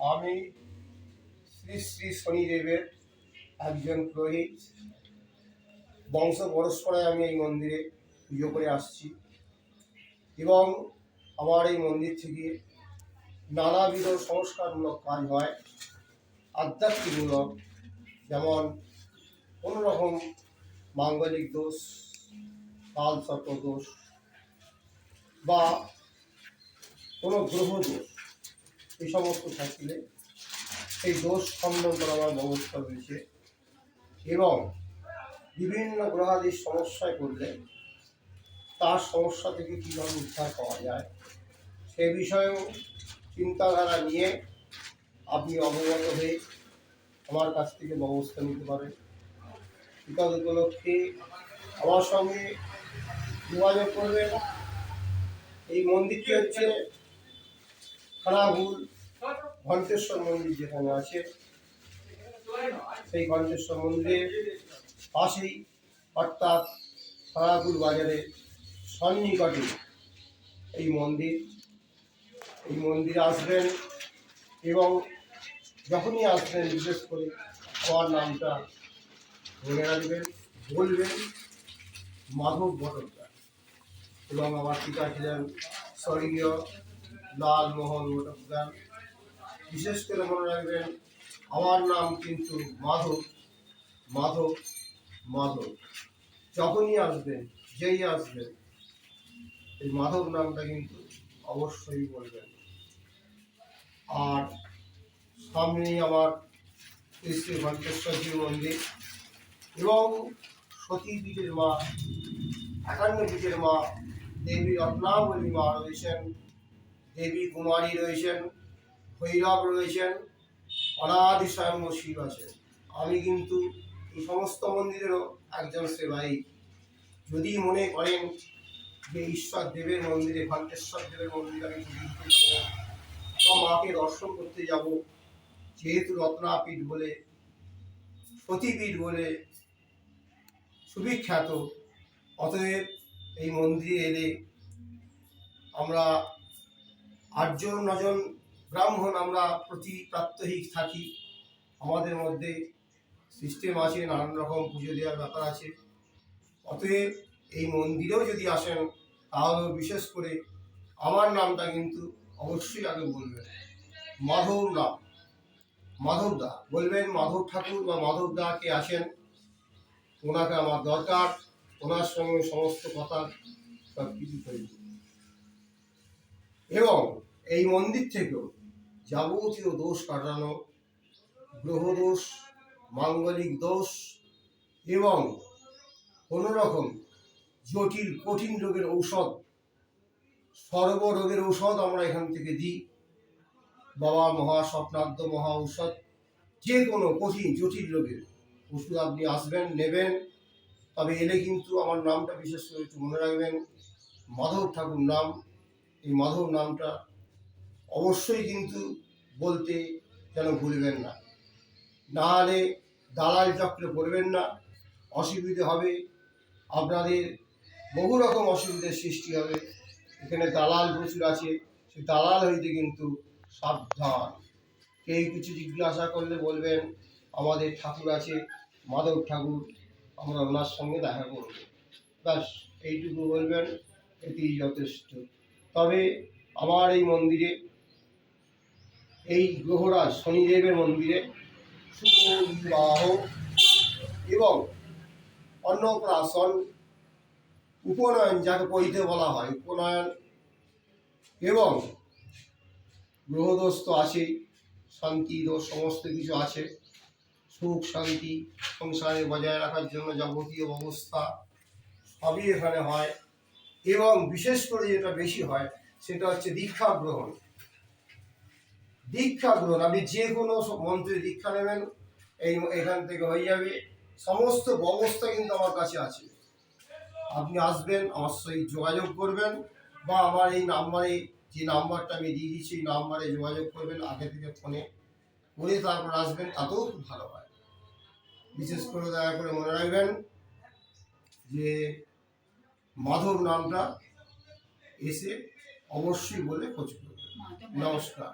আমি শ্রী শ্রী শনিদেবের একজন পুরোহিত। বংশ পরস্পরায় আমি এই মন্দিরে পুজো করে আসছি। এবং আমার এই মন্দির থেকে নানাবিধ সংস্কারমূলক কাজ হয়, আধ্যাত্মিকমূলক, যেমন কোনো রকম মাঙ্গলিক দোষ কাল সর্প দোষ বা কোনো গ্রহ দোষ। এই সমস্ত থাকলে সেই দোষ খণ্ডন করার ব্যবস্থা রয়েছে এবং বিভিন্ন গ্রহাদির সমস্যায় পড়লে তার সমস্যা থেকে কীভাবে উদ্ধার পাওয়া যায়, সে বিষয়েও চিন্তাধারা নিয়ে আপনি অবগত হয়ে আমার কাছ থেকে ব্যবস্থা নিতে পারেন। বিকাল উপলক্ষে আমার সঙ্গে যোগাযোগ করবেন। এই মন্দিরটি হচ্ছে খানাগুল ঘণ্টেশ্বর মন্দির যেখানে আছে, সেই ঘণ্টেশ্বর মন্দিরের পাশেই অর্থাৎ খানাগুল বাজারে সন্নিকটে এই মন্দির। এই মন্দিরে আসবেন এবং যখনই আসবেন, বিশেষ করে আমার নামটা মনে রাখবেন, বলবেন, মাধব বটকদার এবং আমার পিতা ছিলেন স্বর্গীয় লালমোহন বটকদার বিশেষ করে মনে রাখবেন, আমার নাম কিন্তু মাধব মাধব মাধব। যখনই আসবেন, যেই আসবেন, এই মাধব নামটা কিন্তু অবশ্যই বলবেন। আর সামনেই আমার শ্রী ঘণ্টেশ্বরী মন্দির এবং সতী পীঠের মা, একান্ন পীঠের মা, দেবী রত্নাবলী মা রয়েছেন। দেবী কুমারী রয়েছেন, ভৈরব রয়েছেন, অনাদি স্বয়ং শিব আছেন। আমি কিন্তু এই সমস্ত মন্দিরেরও একজন সেবাই যদি মনে করেন যে ঈশ্বর দেবের মন্দিরে, ঘণ্টেশ্বর দেবের মন্দিরে আমি ঘুরতে যাব মাকে দর্শন করতে যাব, যেহেতু রত্নাপীঠ বলে, সতীপীঠ বলে সুবিখ্যাত, অতএব এই মন্দিরে এলে আমরা আটজন নজন ব্রাহ্মণ আমরা প্রতি প্রাত্যহিক থাকি। আমাদের মধ্যে সিস্টেম আছে, নানান রকম পুজো দেওয়ার ব্যাপার আছে। অতএব এই মন্দিরেও যদি আসেন তাহলে বিশেষ করে আমার নামটা কিন্তু অবশ্যই আগে বলবেন। মাধব নাম মাধব দা। বলবেন মাধব ঠাকুর বা মাধব দা কে আসেন ওনাকে আমার দরকার। ওনার সঙ্গে সমস্ত কথা সব কিছু এবং এই মন্দির থেকেও যাবতীয় দোষ কাটানো, গ্রহদোষ, মাঙ্গলিক দোষ এবং কোনো রকম জটিল, কঠিন রোগের ঔষধ, সর্বরোগের ঔষধ আমরা এখান থেকে দিই। বাবা মহা স্বপ্নাদ্য মহা ঔষধ, যে কোনো কঠিন, জটিল রোগের ওষুধ আপনি আসবেন, নেবেন। তবে এলে কিন্তু আমার নামটা বিশেষ করে একটু মনে রাখবেন। মাধব ঠাকুর নাম, এই মাধব নামটা অবশ্যই কিন্তু বলতে যেন ভুলবেন না। না হলে দালাল চক্রে পড়বেন না। অসুবিধে হবে, আপনাদের বহু রকম অসুবিধার সৃষ্টি হবে। এখানে দালাল প্রচুর আছে সেই দালাল হইতে কিন্তু সাবধান। কেউ কিছু জিজ্ঞাসা করলে বলবেন, আমাদের ঠাকুর আছে, মাধব ঠাকুর, আমরা ওনার সঙ্গে দেখা করব। ব্যাস, এইটুকু বলবেন এটি যথেষ্ট। তবে আমার এই মন্দিরে এই গ্রহরাজ শনিদেবের মন্দিরে বিবাহ এবং অন্নপ্রাশন উপনয়ন যাকে পৈতে বলা হয়, উপনয়ন এবং গ্রহদোষ তো আছেই শান্তি দোষ সমস্ত কিছু আছে, সুখ, শান্তি, সংসারে বজায় রাখার জন্য যাবতীয় ব্যবস্থা সবই এখানে হয় এবং বিশেষ করে যেটা বেশি হয়, সেটা হচ্ছে দীক্ষা গ্রহণ। দীক্ষা গ্রহণ আপনি যে কোনো মন্ত্রে দীক্ষা নেবেন, এই এখান থেকে হয়ে যাবে। সমস্ত ব্যবস্থা কিন্তু আমার কাছে আছে। আপনি আসবেন, আমার সঙ্গে যোগাযোগ করবেন বা আমার এই নাম্বারে, যে নাম্বারটা আমি দিয়ে দিচ্ছি নাম্বারে যোগাযোগ করবেন, আগে থেকে ফোনে করে তারপর আসবেন, তাতেও খুব ভালো হয়। বিশেষ করে দয়া করে মনে রাখবেন যে মাধব নামটা এসে অবশ্যই বলে খোঁজ করবেন নমস্কার।